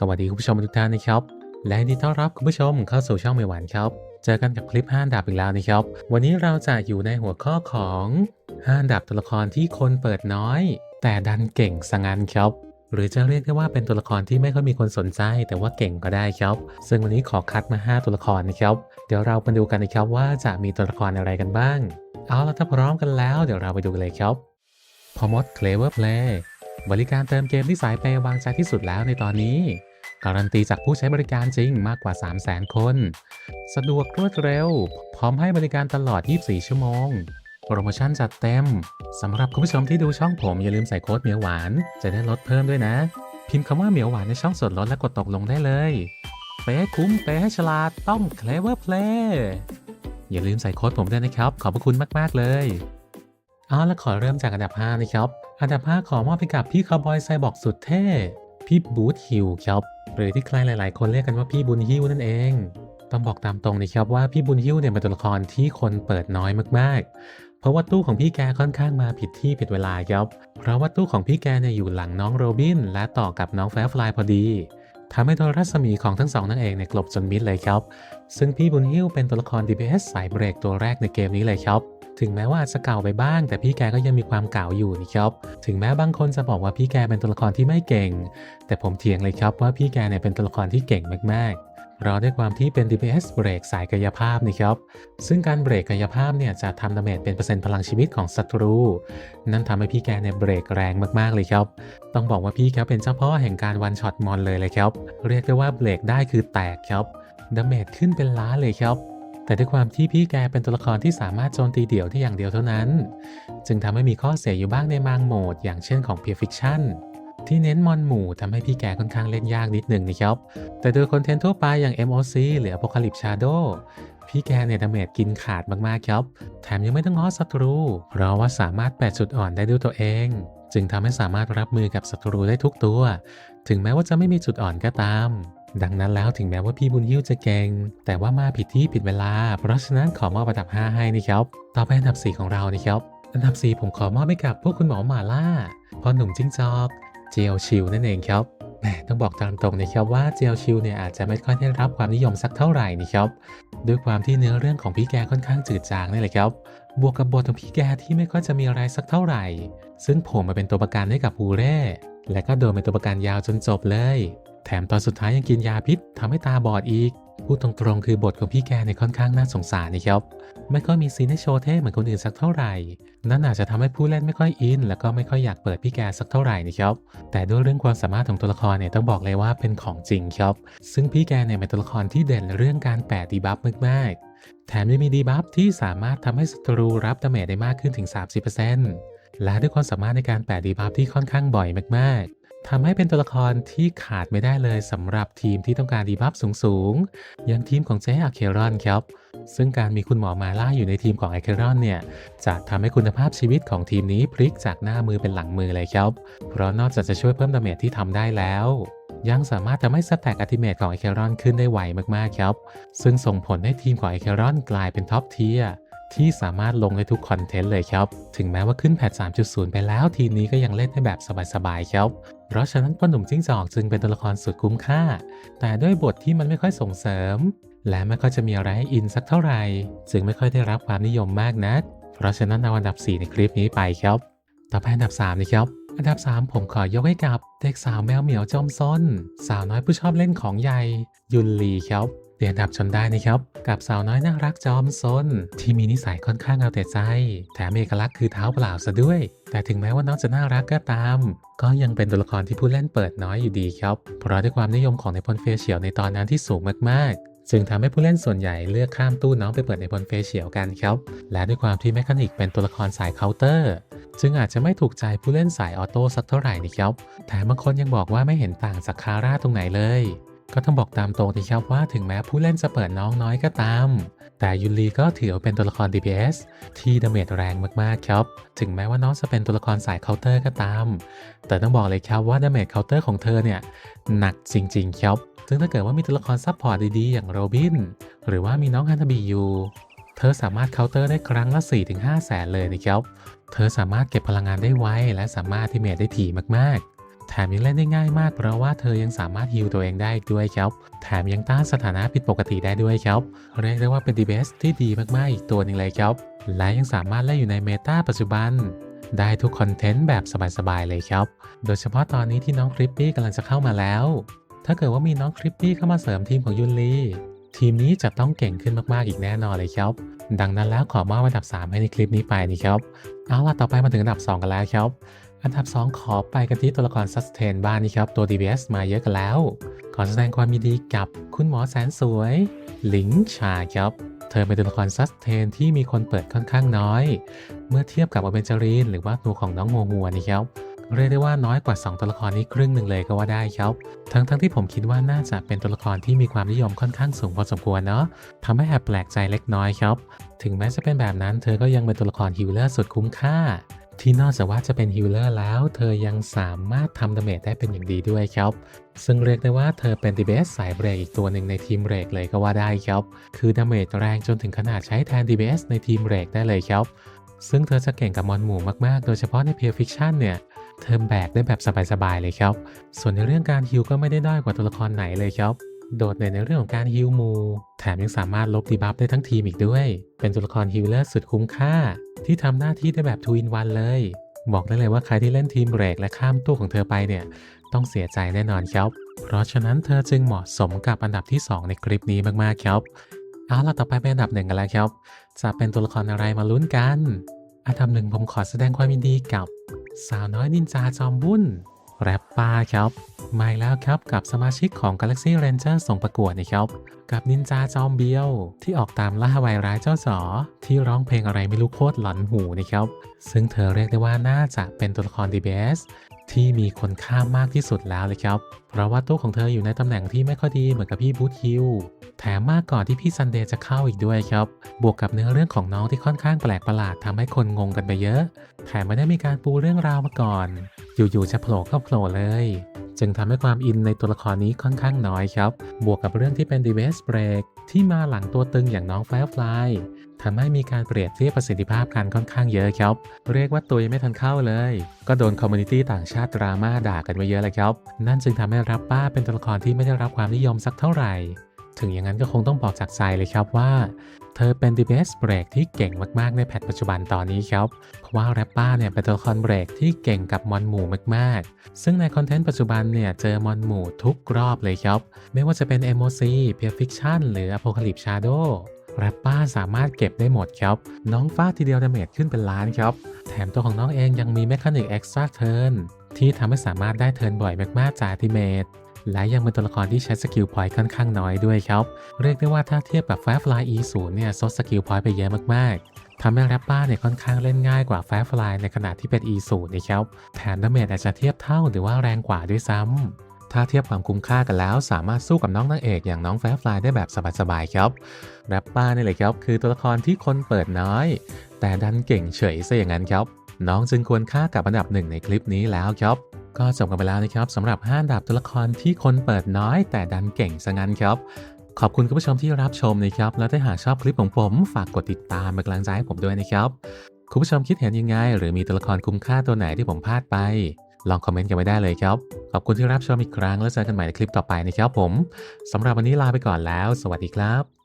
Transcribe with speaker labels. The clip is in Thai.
Speaker 1: สวัสดีคุณผู้ชมทุกท่านนะครับ และยินดีต้อนรับคุณผู้ชมเข้าสู่ช่องเมหวานครับ เจอกันกับคลิป5อันดับอีกแล้วนะครับ วันนี้เราจะอยู่ในหัวข้อของ5อันดับตัวละครที่คนเปิดน้อย แต่ดันเก่งสงันครับ หรือจะเรียกได้ว่าเป็นตัวละครที่ไม่ค่อยมีคนสนใจ แต่ว่าเก่งก็ได้ครับ ซึ่งวันนี้ขอคัดมา 5 ตัวละครนะครับ เดี๋ยวเรามาดูกันนะครับว่าจะมีตัวละครอะไรกันบ้าง เอาละถ้าพร้อมกันแล้วเดี๋ยวเราไปดูกันเลยครับพอมด Clever Play บริการเติมเกมที่สายเปย์วางใจที่สุดแล้วในตอนนี้ การันตีจากผู้ใช้บริการจริงมากกว่า 300,000 คน สะดวกรวดเร็ว พร้อมให้บริการตลอด 24 ชั่วโมง โปรโมชั่นจัดเต็ม สำหรับคุณผู้ชมที่ดูช่องผมอย่าลืมใส่โค้ดเหมียวหวาน จะได้ลดเพิ่มด้วยนะ พิมพ์คำว่าเหมียวหวานในช่องส่วนลดและกดตกลงได้เลยเป๊ะคุ้มเป๊ะฉลาดต้อง Clever Play อย่าลืมใส่โค้ดผมด้วยนะครับ ขอบพระคุณมาก ๆ เลยเอาละขอเริ่มจากอันดับ 5 นะครับ อันดับ 5 ขอมอบให้กับพี่คาวบอยไซบอร์กสุดเท่ พี่บูธฮิวครับ หรือที่ใครหลาย ๆ คนเรียกกันว่าพี่บุญฮิ้วนั่นเอง ต้องบอกตามตรงนะครับว่าพี่บุญฮิ้วเนี่ยเป็นตัวละครที่คนเปิดน้อยมาก ๆ เพราะว่าตู้ของพี่แกค่อนข้างมาผิดที่ผิดเวลาครับ เพราะว่าตู้ของพี่แกเนี่ยอยู่หลังน้องโรบิน และต่อกับน้องแฟร์ฟลายพอดีทำให้โดนรัศมีของทั้งสองนั่นเองเนี่ยกลบจนมิดเลยครับ ซึ่งพี่บุญฮิ้วเป็นตัวละคร DPS สายเบรกตัวแรกในเกมนี้เลยครับ ถึงแม้ว่าอาจจะเก่าไปบ้าง แต่พี่แกก็ยังมีความเก่าอยู่นะครับถึงแม้บางคนจะบอกว่าพี่แกเป็นตัวละครที่ไม่เก่ง แต่ผมเถียงเลยครับว่าพี่แกเนี่ยเป็นตัวละครที่เก่งมากๆเพราะด้วยความที่เป็น DPS เบรกสายกายภาพนะครับ ซึ่งการเบรกกายภาพเนี่ยจะทำดาเมจเป็นเปอร์เซ็นต์พลังชีวิตของศัตรู นั่นทำให้พี่แกเนี่ยเบรกแรงมากๆเลยครับ ต้องบอกว่าพี่แกเป็นเจ้าพ่อแห่งการวันช็อตมอนเลยเลยครับ เรียกได้ว่าเบรกได้คือแตกครับ ดาเมจขึ้นเป็นล้านเลยครับ แต่ด้วยความที่พี่แกเป็นตัวละครที่สามารถโจมตีเดี่ยวได้อย่างเดียวเท่านั้น จึงทำให้มีข้อเสียอยู่บ้างในบางโหมด อย่างเช่นของ Pure Fiction ที่เน้นมอนหมู่ทำให้พี่แกค่อนข้างเล่นยากนิดหนึ่งนะครับ แต่โดยคอนเทนต์ทั่วไปอย่าง MOC หรือ Apocalypse Shadow พี่แกเนี่ยดาเมจกินขาดมากๆครับ แถมยังไม่ต้องง้อศัตรู เพราะว่าสามารถแปดจุดอ่อนได้ด้วยตัวเอง จึงทำให้สามารถรับมือกับศัตรูได้ทุกตัว ถึงแม้ว่าจะไม่มีจุดอ่อนก็ตาม ดังนั้นแล้วถึงแม้ว่าพี่บุญฮิ้วจะเก่ง แต่ว่ามาผิดที่ผิดเวลา เพราะฉะนั้นขอมอบอันดับ 5 ให้นะครับ ต่อไปอันดับ 4 ของเรานะครับอันดับ 4 ผมขอมอบให้กับพวกคุณหมอหมาล่าพ่อหนุ่มจิ้งจอก เจลชิลนั่นเองครับแหมต้องบอกตามตรงนะครับว่าเจลชิลเนี่ยอาจจะไม่ค่อยได้รับความนิยมสักเท่าไหร่นะครับด้วยความที่เนื้อเรื่องของพี่แกค่อนข้างจืดจางนี่แหละครับบวกกับบทของพี่แกที่ไม่ค่อยจะมีอะไรสักเท่าไหร่ ซึ่งผมมาเป็นตัวประกันให้กับฮูเร่และก็โดนเป็นตัวประกันยาวจนจบเลย แถมตอนสุดท้ายยังกินยาพิษทำให้ตาบอดอีก พูดตรงๆคือบทของพี่แกในยค่อนข้างน่าสงสารนะครับ ไม่ค่อยมีซีนให้โชว์เท่เหมือนคนอื่นสักเท่าไหร่ นั่นอาจจะทำให้ผู้เล่นไม่ค่อยอิน แล้วก็ไม่ค่อยอยากเปิดพี่แกสักเท่าไหร่นะครับ แต่ด้วยเรื่องความสามารถของตัวละครเนี่ยต้องบอกเลยว่าเป็นของจริงครับ ซึ่งพี่แกเนี่ยเป็นตัวละครที่เด่นเรื่องการแปะดีบัฟมากๆ แถมยังมีดีบัฟที่สามารถทำให้ศัตรูรับดาเมจได้มากขึ้นถึง 30%และด้วยความสามารถในการแปะดีบัฟที่ค่อนข้างบ่อยมากๆ ทำให้เป็นตัวละครที่ขาดไม่ได้เลยสำหรับทีมที่ต้องการดีบัฟสูงๆ อย่างทีมของเจ๊อาเครอนครับ ซึ่งการมีคุณหมอมาล่าอยู่ในทีมของไอเครอนเนี่ย จะทำให้คุณภาพชีวิตของทีมนี้พลิกจากหน้ามือเป็นหลังมือเลยครับ เพราะนอกจากจะช่วยเพิ่มดาเมจที่ทำได้แล้วยังสามารถทำให้สแต็กอัติเมตของไอเครอนขึ้นได้ไวมากๆครับ ซึ่งส่งผลให้ทีมของไอเครอนกลายเป็นท็อปเทียร์ ที่สามารถลงได้ทุกคอนเทนต์เลยครับ ถึงแม้ว่าขึ้นแพท 3.0 ไปแล้วทีนี้ก็ยังเล่นได้แบบสบายๆครับ เพราะฉะนั้นพ่อหนุ่มจิ้งจอกจึงเป็นตัวละครสุดคุ้มค่า แต่ด้วยบทที่มันไม่ค่อยส่งเสริม และไม่ค่อยจะมีอะไรให้อินสักเท่าไหร่ จึงไม่ค่อยได้รับความนิยมมากนัก เพราะฉะนั้นเอาอันดับ 4 ในคลิปนี้ไปครับ ต่อไปอันดับ3นะครับ อันดับ 3 ผมขอยกให้กับเด็กสาวแมวเหมียวจอมซนสาวน้อยผู้ชอบเล่นของใหญ่ยุนลีครับ เรียนดับจนได้นะครับ กับสาวน้อยน่ารักจอมซนที่มีนิสัยค่อนข้างเอาแต่ใจ แถมเอกลักษณ์คือเท้าเปล่าซะด้วย แต่ถึงแม้ว่าน้องจะน่ารักก็ตาม ก็ยังเป็นตัวละครที่ผู้เล่นเปิดน้อยอยู่ดีครับ เพราะด้วยความนิยมของในพลเฟเชียลในตอนนั้นที่สูงมากๆ จึงทำให้ผู้เล่นส่วนใหญ่เลือกข้ามตู้น้องไปเปิดในพลเฟเชียลกันครับ และด้วยความที่แมคานิกเป็นตัวละครสายเคาน์เตอร์จึงอาจจะไม่ถูกใจผู้เล่นสายออโต้สักเท่าไหร่นะครับแถมบางคนยังบอกว่าไม่เห็นต่างจากคาร่าตรงไหนเลย ก็ต้องบอกตามตรงนะครับว่าถึงแม้ผู้เล่นจะเปิดน้องน้อยก็ตาม แต่ยุนลีก็ถือเป็นตัวละคร DPS ที่ดาเมจแรงมากๆครับ ถึงแม้ว่าน้องจะเป็นตัวละครสายเคาน์เตอร์ก็ตาม แต่ต้องบอกเลยครับว่าดาเมจเคาน์เตอร์ของเธอเนี่ยหนักจริงๆครับ ซึ่งถ้าเกิดว่ามีตัวละครซับพอร์ตดีๆ อย่างโรบิน หรือว่ามีน้องฮันนาบิอยู่เธอสามารถเคาน์เตอร์ได้ครั้งละ 4-5 แสนเลยนะครับ เธอสามารถเก็บพลังงานได้ไวและสามารถที่เมจได้ถี่มากๆ แถมยังเล่นได้ง่ายมาก เพราะว่าเธอยังสามารถฮิลตัวเองได้ด้วยครับแถมยังต้านสถานะผิดปกติได้ด้วยครับเรียกได้ว่าเป็นดีเบสที่ดีมากๆอีกตัวหนึ่งเลยครับและยังสามารถเล่นอยู่ในเมตาปัจจุบันได้ทุกคอนเทนต์แบบสบายๆเลยครับ โดยเฉพาะตอนนี้ที่น้องคริปปี้กำลังจะเข้ามาแล้ว ถ้าเกิดว่ามีน้องคริปปี้เข้ามาเสริมทีมของยุนลี ทีมนี้จะต้องเก่งขึ้นมากๆอีกแน่นอนเลยครับ ดังนั้นแล้วขอมอบอันดับ 3 ให้ในคลิปนี้ไปนี่ครับ เอาล่ะต่อไปมาถึงอันดับ 2 กันแล้วครับ อันดับ 2 ขอไปกันที่ตัวละครซัสเทนบ้านนี่ครับ ตัว DBS มาเยอะกันแล้ว ขอแสดงความยินดีกับคุณหมอแสนสวย หลิงชาครับ เธอเป็นตัวละครซัสเทนที่มีคนเปิดค่อนข้างน้อย เมื่อเทียบกับอเวนจารีนหรือว่าตัวของน้องโมฮัวนี่ครับเรียกได้ว่าน้อยกว่า 2 ตัวละครนี้ครึ่งหนึ่งเลยก็ว่าได้ครับ ทั้งทั้งที่ผมคิดว่าน่าจะเป็นตัวละครที่มีความนิยมค่อนข้างสูงพอสมควรเนาะทำให้แอบแปลกใจเล็กน้อยครับ ถึงแม้จะเป็นแบบนั้น เธอก็ยังเป็นตัวละครฮิลเลอร์สุดคุ้มค่า ที่นอกจากว่าจะเป็นฮิลเลอร์แล้ว เธอยังสามารถทำดาเมจได้เป็นอย่างดีด้วยครับ ซึ่งเรียกได้ว่าเธอเป็นดีเบสสายเบรกอีกตัวหนึ่งในทีมเบรกเลยก็ว่าได้ครับ คือดาเมจแรงจนถึงขนาดใช้แทนดีเบสในทีมเบรกได้เลยครับ ซึ่งเธอจะเก่งกับมอนหมู่มากๆ โดยเฉพาะในเพียร์ฟิคชันเนี่ยเธอแบกได้แบบสบายๆเลยครับ ส่วนในเรื่องการฮิลก็ไม่ได้ด้อยกว่าตัวละครไหนเลยครับ โดดเด่นในเรื่องของการฮิลมู แถมยังสามารถลบดีบัฟได้ทั้งทีมอีกด้วย เป็นตัวละครฮิลเลอร์สุดคุ้มค่า ที่ทำหน้าที่ได้แบบทูอินวันเลย บอกได้เลยว่าใครที่เล่นทีมเบรกและข้ามตู้ของเธอไปเนี่ย ต้องเสียใจแน่นอนครับ เพราะฉะนั้นเธอจึงเหมาะสมกับอันดับที่ 2 ในคลิปนี้มากๆครับเอาล่ะต่อไปเป็นอันดับหนึ่งกันแล้วครับจะเป็นตัวละครอะไรมาลุ้นกัน อันดับหนึ่งผมขอแสดงความยินดีกับ สาวน้อยนินจาจอมวุ่น แรปป้าครับมาแล้วครับกับสมาชิกของ Galaxy Ranger ส่งประกวดนะครับ กับนินจาจอมเบียว ที่ออกตามล่าวัยร้ายเจ้าสอ ที่ร้องเพลงอะไรไม่รู้โคตรหลอนหูนะครับ ซึ่งเธอเรียกได้ว่าน่าจะเป็นตัวละคร DBS ที่มีคนข้ามมากที่สุดแล้วเลยครับ เพราะว่าตู้ของเธออยู่ในตำแหน่งที่ไม่ค่อยดีเหมือนกับพี่บูธฮิวแถมมากก่อนที่พี่ซันเดย์จะเข้าอีกด้วยครับ บวกกับเนื้อเรื่องของน้องที่ค่อนข้างแปลกประหลาดทำให้คนงงกันไปเยอะ แถมไม่ได้มีการปูเรื่องราวมาก่อน อยู่ๆจะโผล่ก็โผล่เลย จึงทำให้ความอินในตัวละครนี้ค่อนข้างน้อยครับ บวกกับเรื่องที่เป็นดีเวสเบรกที่มาหลังตัวตึงอย่างน้องไฟฟลายทำให้มีการเปรียบเทียบประสิทธิภาพกันค่อนข้างเยอะครับ เรียกว่าตัวยังไม่ทันเข้าเลย ก็โดนคอมมูนิตี้ต่างชาติดราม่าด่ากันไว้เยอะเลยครับ นั่นจึงทำให้รับป้าเป็นตัวละครที่ไม่ได้รับความนิยมสักเท่าไหร่ ถึงอย่างนั้นก็คงต้องบอกจากใจเลยครับว่า เธอเป็น DBS เบรกที่เก่งมากๆในแพทปัจจุบันตอนนี้ครับ เพราะว่าแรปเป้าเนี่ยเป็นตัวละครเบรกที่เก่งกับมอนหมู่มากๆ ซึ่งในคอนเทนต์ปัจจุบันเนี่ยเจอมอนหมู่ทุกรอบเลยครับ ไม่ว่าจะเป็น MOC p u r e Fiction หรือ Apocalypse Shadow แรปป้าสามารถเก็บได้หมดครับ น้องฟาดทีเดียวดาเมจขึ้นเป็นล้านครับ แถมตัวของน้องเองยังมี Mechanic Extra Turn ที่ทำให้สามารถได้เทิร์นบ่อยมากๆจากทิเมต และยังเป็นตัวละครที่ใช้สกิลพอยต์ค่อนข้างน้อยด้วยครับ เรียกได้ว่าถ้าเทียบกับ Firefly E0 เนี่ยซดสกิลพอยต์ไปเยอะมากๆทำให้แรปป้าเนี่ยค่อนข้างเล่นง่ายกว่า Firefly ในขณะที่เป็น E0 นะครับ แถมดาเมจอาจจะเทียบเท่าหรือว่าแรงกว่าด้วยซ้ำถ้าเทียบความคุ้มค่ากันแล้ว สามารถสู้กับน้องนางเอกอย่างน้อง Firefly ได้แบบสบายๆครับแรปป้านี่แหละครับ คือตัวละครที่คนเปิดน้อย แต่ดันเก่งเฉยซะอย่างนั้นครับ น้องจึงควรค่ากับอันดับหนึ่งในคลิปนี้แล้วครับ ก็จบกันไปแล้วนะครับสำหรับ 5 อันดับตัวละครที่คนเปิดน้อย แต่ดันเก่งซะงั้นครับ ขอบคุณคุณผู้ชมที่รับชมนะครับ แล้วถ้าหากชอบคลิปของผม ฝากกดติดตามเป็นกำลังใจให้ผมด้วยนะครับ คุณผู้ชมคิดเห็นยังไง หรือมีตัวละครคุ้มค่าตัวไหนที่ผมพลาดไป ลองคอมเมนต์กันไว้ได้เลยครับ ขอบคุณที่รับชมอีกครั้ง แล้วเจอกันใหม่ในคลิปต่อไปนะครับผมสำหรับวันนี้ลาไปก่อนแล้ว สวัสดีครับ